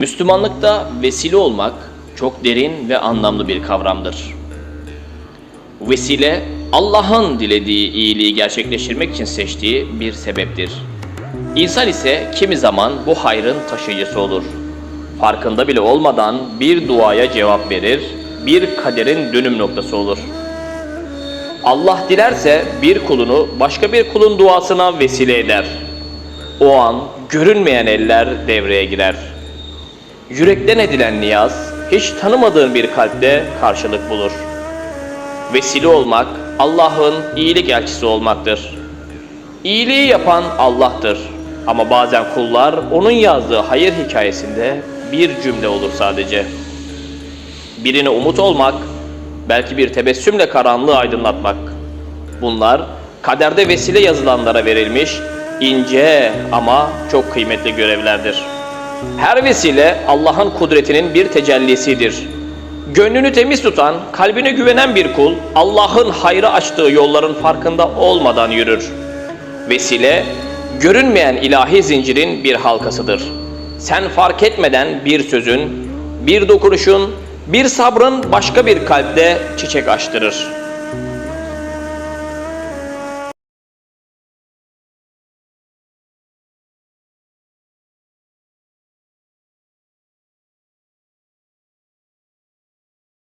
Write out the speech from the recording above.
Müslümanlıkta vesile olmak çok derin ve anlamlı bir kavramdır. Vesile, Allah'ın dilediği iyiliği gerçekleştirmek için seçtiği bir sebeptir. İnsan ise kimi zaman bu hayrın taşıyıcısı olur. Farkında bile olmadan bir duaya cevap verir, bir kaderin dönüm noktası olur. Allah dilerse bir kulunu başka bir kulun duasına vesile eder. O an görünmeyen eller devreye girer. Yürekten edilen niyaz hiç tanımadığın bir kalpte karşılık bulur. Vesile olmak Allah'ın iyilik elçisi olmaktır. İyiliği yapan Allah'tır. Ama bazen kullar onun yazdığı hayır hikayesinde bir cümle olur sadece. Birine umut olmak, belki bir tebessümle karanlığı aydınlatmak. Bunlar kaderde vesile yazılanlara verilmiş ince ama çok kıymetli görevlerdir. Her vesile Allah'ın kudretinin bir tecellisidir. Gönlünü temiz tutan, kalbine güvenen bir kul Allah'ın hayrı açtığı yolların farkında olmadan yürür. Vesile, görünmeyen ilahi zincirin bir halkasıdır. Sen fark etmeden bir sözün, bir dokunuşun, bir sabrın başka bir kalpte çiçek açtırır.